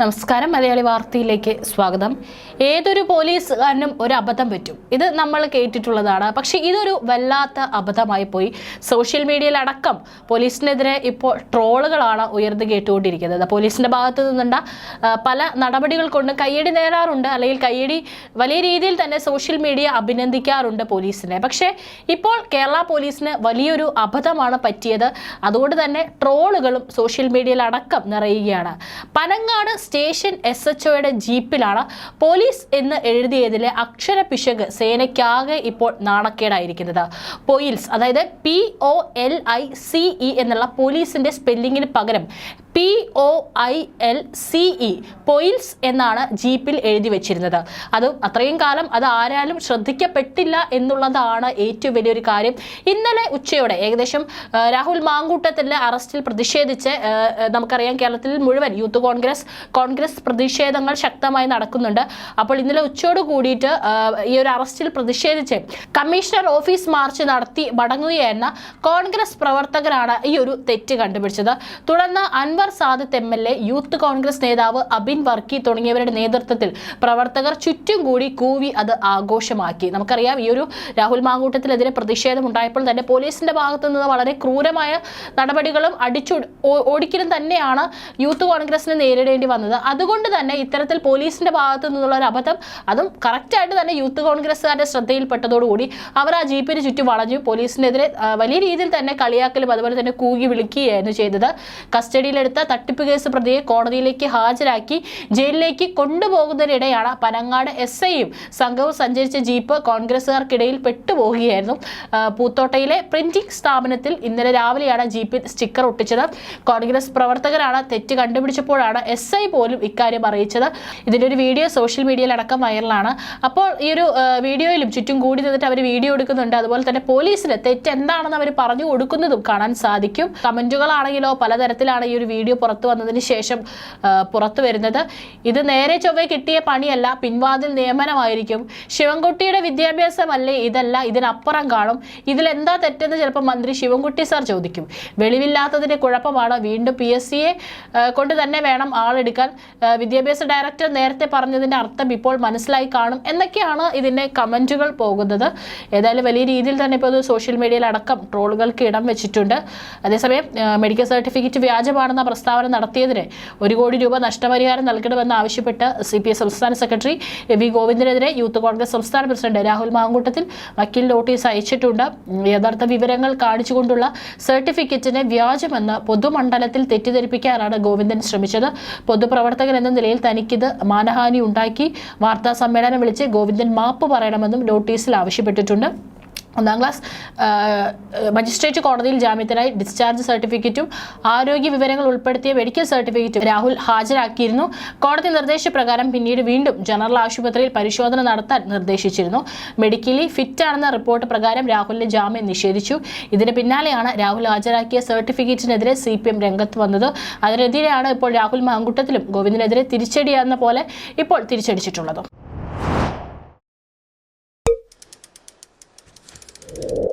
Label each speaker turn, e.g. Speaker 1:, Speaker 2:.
Speaker 1: നമസ്കാരം. മലയാളി വാർത്തയിലേക്ക് സ്വാഗതം. ഏതൊരു പോലീസുകാരനും ഒരു അബദ്ധം പറ്റും. ഇത് നമ്മൾ കേട്ടിട്ടുള്ളതാണ്. പക്ഷേ ഇതൊരു വല്ലാത്ത അബദ്ധമായി പോയി. സോഷ്യൽ മീഡിയയിലടക്കം പോലീസിനെതിരെ ഇപ്പോൾ ട്രോളുകളാണ് ഉയർന്നു കേട്ടുകൊണ്ടിരിക്കുന്നത്. പോലീസിന്റെ ഭാഗത്തു നിന്നുണ്ട പല നടപടികൾ കൊണ്ട് കയ്യടി നേടാറുണ്ട് അല്ലെങ്കിൽ കയ്യടി വലിയ രീതിയിൽ തന്നെ സോഷ്യൽ മീഡിയ അഭിനന്ദിക്കാറുണ്ട് പോലീസിനെ. പക്ഷേ ഇപ്പോൾ കേരള പോലീസിന് വലിയൊരു അബദ്ധമാണ് പറ്റിയത്. അതുകൊണ്ട് തന്നെ ട്രോളുകളും സോഷ്യൽ മീഡിയയിലടക്കം നിറയുകയാണ്. പനങ്ങാട് സ്റ്റേഷൻ എസ് എച്ച് ഒയുടെ ജീപ്പിലാണ് പോലീസ് എന്ന് എഴുതിയതിലെ അക്ഷര പിശക് സേനയ്ക്കാകെ ഇപ്പോൾ നാണക്കേടായിരിക്കുന്നത്. പോയിൽസ് അതായത് P O L I C E എന്നുള്ള പോലീസിന്റെ സ്പെല്ലിങ്ങിന് പകരം P O I L C E പോയിൽസ് എന്നാണ് ജീപ്പിൽ എഴുതി വെച്ചിരുന്നത്. അത് അത്രയും കാലം അത് ആരാലും ശ്രദ്ധിക്കപ്പെട്ടില്ല എന്നുള്ളതാണ് ഏറ്റവും വലിയൊരു കാര്യം. ഇന്നലെ ഉച്ചയോടെ ഏകദേശം രാഹുൽ മാങ്കൂട്ടത്തിന്റെ അറസ്റ്റിൽ പ്രതിഷേധിച്ച് നമുക്കറിയാം കേരളത്തിൽ മുഴുവൻ യൂത്ത് കോൺഗ്രസ് കോൺഗ്രസ് പ്രതിഷേധങ്ങൾ ശക്തമായി നടക്കുന്നുണ്ട്. അപ്പോൾ ഇന്നലെ ഉച്ചയോട് കൂടിയിട്ട് ഈ ഒരു അറസ്റ്റിൽ പ്രതിഷേധിച്ച് കമ്മീഷണർ ഓഫീസ് മാർച്ച് നടത്തി മടങ്ങുകയായിരുന്ന കോൺഗ്രസ് പ്രവർത്തകരാണ് ഈ ഒരു തെറ്റ് കണ്ടുപിടിച്ചത്. തുടർന്ന് Anwar Sadath M L A Youth Congress നേതാവ് അബിൻ വർക്കി തുടങ്ങിയവരുടെ നേതൃത്വത്തിൽ പ്രവർത്തകർ ചുറ്റും കൂടി കൂവി അത് ആഘോഷമാക്കി. നമുക്കറിയാം ഈ ഒരു രാഹുൽ മാങ്കൂട്ടത്തിലെതിരെ പ്രതിഷേധം ഉണ്ടായപ്പോൾ തന്നെ പോലീസിന്റെ ഭാഗത്തു നിന്ന് വളരെ ക്രൂരമായ നടപടികളും അടിച്ചു ഓടിക്കലും തന്നെയാണ് യൂത്ത് കോൺഗ്രസിന് നേരിടേണ്ടി വന്നത്. അതുകൊണ്ട് തന്നെ ഇത്തരത്തിൽ പോലീസിന്റെ ഭാഗത്തു നിന്നുള്ള ഒരു അബദ്ധം അതും കറക്റ്റായിട്ട് തന്നെ യൂത്ത് കോൺഗ്രസ്സുകാരുടെ ശ്രദ്ധയിൽപ്പെട്ടതോടുകൂടി അവർ ആ ജീപ്പിന് ചുറ്റും വളഞ്ഞു. പോലീസിനെതിരെ വലിയ രീതിയിൽ തന്നെ കളിയാക്കലും അതുപോലെ തന്നെ കൂകി വിളിക്കുകയായിരുന്നു ചെയ്തത്. കസ്റ്റഡിയിലെടുത്ത തട്ടിപ്പ് കേസ് പ്രതിയെ കോടതിയിലേക്ക് ഹാജരാക്കി ജയിലിലേക്ക് കൊണ്ടുപോകുന്നതിനിടെയാണ് പനങ്ങാട് എസ് ഐയും സംഘവും സഞ്ചരിച്ച ജീപ്പ് കോൺഗ്രസുകാർക്കിടയിൽ പെട്ടുപോകുകയായിരുന്നു പൂത്തോട്ടയിലെ പ്രിന്റിംഗ് സ്ഥാപനത്തിൽ ഇന്നലെ രാവിലെയാണ് ജീപ്പിൽ സ്റ്റിക്കർ ഒട്ടിച്ചത്. കോൺഗ്രസ് പ്രവർത്തകരാണ് തെറ്റ് കണ്ടുപിടിച്ചപ്പോഴാണ് എസ് ഐ പോലും ഇക്കാര്യം അറിയിച്ചത്. ഇതിന്റെ ഒരു വീഡിയോ സോഷ്യൽ മീഡിയയിൽ അടക്കം വൈറലാണ്. അപ്പോൾ ഈ ഒരു വീഡിയോയിലും ചുറ്റും കൂടി നിന്നിട്ട് അവർ വീഡിയോ എടുക്കുന്നുണ്ട്. അതുപോലെ തന്നെ പോലീസിന് തെറ്റ് എന്താണെന്ന് അവർ പറഞ്ഞു കൊടുക്കുന്നതും കാണാൻ സാധിക്കും. കമന്റുകളാണെങ്കിലോ പലതരത്തിലാണ് ഈ ഒരു വീഡിയോ പുറത്തു വന്നതിന് ശേഷം പുറത്തു വരുന്നത്. ഇത് നേരെ ചൊവ്വെ കിട്ടിയ പണിയല്ല പിൻവാതിൽ നിയമനമായിരിക്കും. ശിവൻകുട്ടിയുടെ വിദ്യാഭ്യാസമല്ലേ ഇതല്ല ഇതിനപ്പുറം കാണും. ഇതിലെന്താ തെറ്റെന്ന് ചിലപ്പോൾ മന്ത്രി ശിവൻകുട്ടി സാർ ചോദിക്കും. വെളിവില്ലാത്തതിന്റെ കുഴപ്പമാണ്? വീണ്ടും പി എസ് സിയെ കൊണ്ട് തന്നെ വേണം ആളെടുക്കാൻ. വിദ്യാഭ്യാസ ഡയറക്ടർ നേരത്തെ പറഞ്ഞതിന്റെ അർത്ഥം ഇപ്പോൾ മനസ്സിലായി കാണും എന്നൊക്കെയാണ് ഇതിന്റെ കമന്റുകൾ പോകുന്നത്. ഏതായാലും വലിയ രീതിയിൽ തന്നെ ഇപ്പോൾ ഇത് സോഷ്യൽ മീഡിയയിൽ അടക്കം ട്രോളുകൾക്ക് ഇടം വെച്ചിട്ടുണ്ട്. അതേസമയം മെഡിക്കൽ സർട്ടിഫിക്കറ്റ് വ്യാജമാണെന്ന പ്രസ്താവന നടത്തിയതിന് ഒരു കോടി രൂപ നഷ്ടപരിഹാരം നൽകണമെന്ന് ആവശ്യപ്പെട്ട് സി പി എസ് സംസ്ഥാന സെക്രട്ടറി എ വി ഗോവിന്ദനെതിരെ യൂത്ത് കോൺഗ്രസ് സംസ്ഥാന പ്രസിഡന്റ് രാഹുൽ മാങ്കൂട്ടത്തിൽ വക്കീൽ നോട്ടീസ് അയച്ചിട്ടുണ്ട്. യഥാർത്ഥ വിവരങ്ങൾ കാണിച്ചുകൊണ്ടുള്ള സർട്ടിഫിക്കറ്റിനെ വ്യാജമെന്ന് പൊതുമണ്ഡലത്തിൽ തെറ്റിദ്ധരിപ്പിക്കാനാണ് ഗോവിന്ദൻ ശ്രമിച്ചത്. പൊതുപ്രവർത്തകൻ എന്ന നിലയിൽ തനിക്കിത് മാനഹാനി ഉണ്ടാക്കി. വാർത്താ സമ്മേളനം വിളിച്ച് ഗോവിന്ദൻ മാപ്പ് പറയണമെന്നും നോട്ടീസിൽ ആവശ്യപ്പെട്ടിട്ടുണ്ട്. ഒന്നാം ക്ലാസ് മജിസ്ട്രേറ്റ് കോടതിയിൽ ജാമ്യത്തിനായി ഡിസ്ചാർജ് സർട്ടിഫിക്കറ്റും ആരോഗ്യ വിവരങ്ങൾ ഉൾപ്പെടുത്തിയ മെഡിക്കൽ സർട്ടിഫിക്കറ്റും രാഹുൽ ഹാജരാക്കിയിരുന്നു. കോടതി നിർദ്ദേശപ്രകാരം പിന്നീട് വീണ്ടും ജനറൽ ആശുപത്രിയിൽ പരിശോധന നടത്താൻ നിർദ്ദേശിച്ചിരുന്നു. മെഡിക്കലി ഫിറ്റ് ആണെന്ന റിപ്പോർട്ട് പ്രകാരം രാഹുലിന് ജാമ്യം നിഷേധിച്ചു. ഇതിന് പിന്നാലെയാണ് രാഹുൽ ഹാജരാക്കിയ സർട്ടിഫിക്കറ്റിനെതിരെ സി പി എം രംഗത്ത് വന്നത്. അതിനെതിരെയാണ് ഇപ്പോൾ രാഹുൽ മാങ്കുട്ടത്തിലും ഗോവിന്ദനെതിരെ തിരിച്ചടിയാകുന്ന പോലെ ഇപ്പോൾ തിരിച്ചടിച്ചിട്ടുള്ളത്. you